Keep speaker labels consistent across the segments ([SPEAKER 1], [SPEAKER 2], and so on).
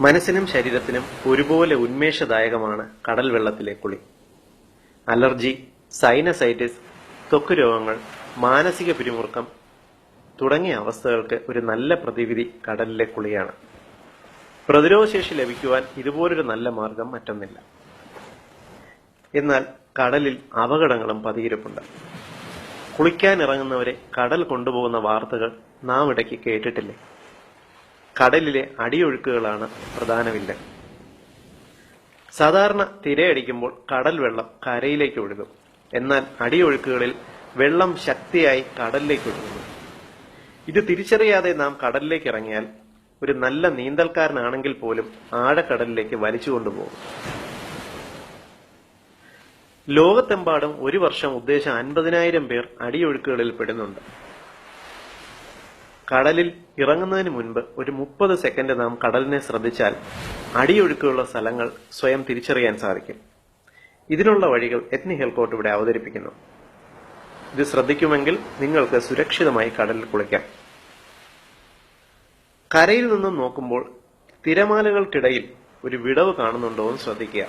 [SPEAKER 1] മനസ്സിനും ശരീരത്തിനും ഒരുപോലെ ഉന്മേഷദായകമാണ് കടൽ വെള്ളത്തിലെ കുളി. അലർജി സൈനസൈറ്റിസ് ത്വക്ക് രോഗങ്ങൾ മാനസിക പിരിമുറുക്കം തുടങ്ങിയ അവസ്ഥകൾക്ക് ഒരു നല്ല പ്രതിവിധി കടലിലെ കുളിയാണ്. പ്രതിരോധശേഷി ലഭിക്കുവാൻ ഇതുപോലൊരു നല്ല മാർഗം മറ്റൊന്നില്ല. എന്നാൽ കടലിൽ അപകടങ്ങളും പതിയിരിപ്പുണ്ട്. കുളിക്കാനിറങ്ങുന്നവരെ കടൽ കൊണ്ടുപോകുന്ന വാർത്തകൾ നാം ഇടയ്ക്ക് കേട്ടിട്ടില്ലേ? കടലിലെ അടിയൊഴുക്കുകളാണ് പ്രധാന വില്ലൻ. സാധാരണ തിരയടിക്കുമ്പോൾ കടൽ വെള്ളം കരയിലേക്ക് ഒഴുകും. എന്നാൽ അടിയൊഴുക്കുകളിൽ വെള്ളം ശക്തിയായി കടലിലേക്ക് ഒഴുകുന്നു. ഇത് തിരിച്ചറിയാതെ നാം കടലിലേക്ക് ഇറങ്ങിയാൽ ഒരു നല്ല നീന്തൽക്കാരനാണെങ്കിൽ പോലും ആഴക്കടലിലേക്ക് വലിച്ചു കൊണ്ടുപോകും. ലോകത്തെമ്പാടും ഒരു വർഷം ഉദ്ദേശം അൻപതിനായിരം പേർ അടിയൊഴുക്കുകളിൽ പെടുന്നുണ്ട്. കടലിൽ ഇറങ്ങുന്നതിന് മുൻപ് ഒരു മുപ്പത് സെക്കൻഡ് നാം കടലിനെ ശ്രദ്ധിച്ചാൽ അടിയൊഴുക്കുള്ള സ്ഥലങ്ങൾ സ്വയം തിരിച്ചറിയാൻ സാധിക്കും. ഇതിനുള്ള വഴികൾ എത്നി ഹെൽക്കോട്ട് ഇവിടെ അവതരിപ്പിക്കുന്നു. ഇത് ശ്രദ്ധിക്കുമെങ്കിൽ നിങ്ങൾക്ക് സുരക്ഷിതമായി കടലിൽ കുളിക്കാം. കരയിൽ നിന്നും നോക്കുമ്പോൾ തിരമാലകൾക്കിടയിൽ ഒരു വിടവ് കാണുന്നുണ്ടോ എന്ന് ശ്രദ്ധിക്കുക.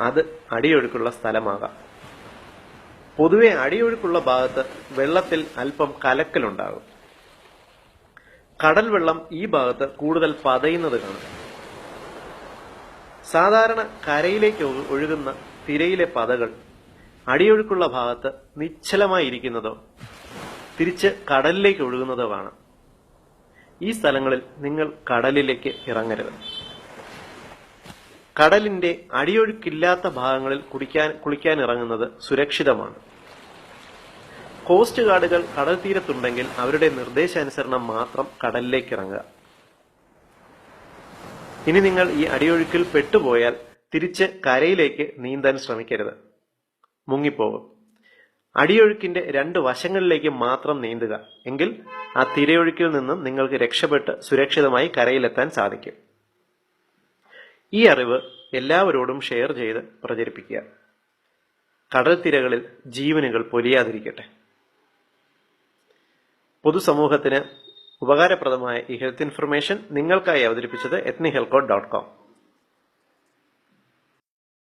[SPEAKER 1] അത് അടിയൊഴുക്കുള്ള സ്ഥലമാകാം. പൊതുവെ അടിയൊഴുക്കുള്ള ഭാഗത്ത് വെള്ളത്തിൽ അല്പം കലക്കലുണ്ടാകും. കടൽ വെള്ളം ഈ ഭാഗത്ത് കൂടുതൽ പതയുന്നത് കാണാം. സാധാരണ കരയിലേക്ക് ഒഴുകുന്ന തിരയിലെ പതകൾ അടിയൊഴുക്കുള്ള ഭാഗത്ത് നിശ്ചലമായിരിക്കുന്നതോ തിരിച്ച് കടലിലേക്ക് ഒഴുകുന്നതോ ആണ് ഈ സ്ഥലങ്ങളിൽ നിങ്ങൾ കടലിലേക്ക് ഇറങ്ങരുത്. കടലിന്റെ അടിയൊഴുക്കില്ലാത്ത ഭാഗങ്ങളിൽ കുടിക്കാൻ കുളിക്കാൻ ഇറങ്ങുന്നത് സുരക്ഷിതമാണ്. കോസ്റ്റ് ഗാർഡുകൾ കടൽ തീരത്തുണ്ടെങ്കിൽ അവരുടെ നിർദ്ദേശാനുസരണം മാത്രം കടലിലേക്ക് ഇറങ്ങുക ഇനി നിങ്ങൾ ഈ അടിയൊഴുക്കിൽ പെട്ടുപോയാൽ തിരിച്ച് കരയിലേക്ക് നീന്താൻ ശ്രമിക്കരുത്. മുങ്ങിപ്പോകും. അടിയൊഴുക്കിന്റെ രണ്ട് വശങ്ങളിലേക്ക് മാത്രം നീന്തുക. എങ്കിൽ ആ തിരയൊഴുക്കിൽ നിന്നും നിങ്ങൾക്ക് രക്ഷപ്പെട്ട് സുരക്ഷിതമായി കരയിലെത്താൻ സാധിക്കും. ഈ അറിവ് എല്ലാവരോടും ഷെയർ ചെയ്ത് പ്രചരിപ്പിക്കുക. കടൽ തിരകളിൽ ജീവനുകൾ പൊലിയാതിരിക്കട്ടെ. പൊതുസമൂഹത്തിന് ഉപകാരപ്രദമായ ഈ ഹെൽത്ത് ഇൻഫർമേഷൻ നിങ്ങൾക്കായി അവതരിപ്പിച്ചത് എത്നി ഹെൽക്കോട്ട് ഡോട്ട് കോം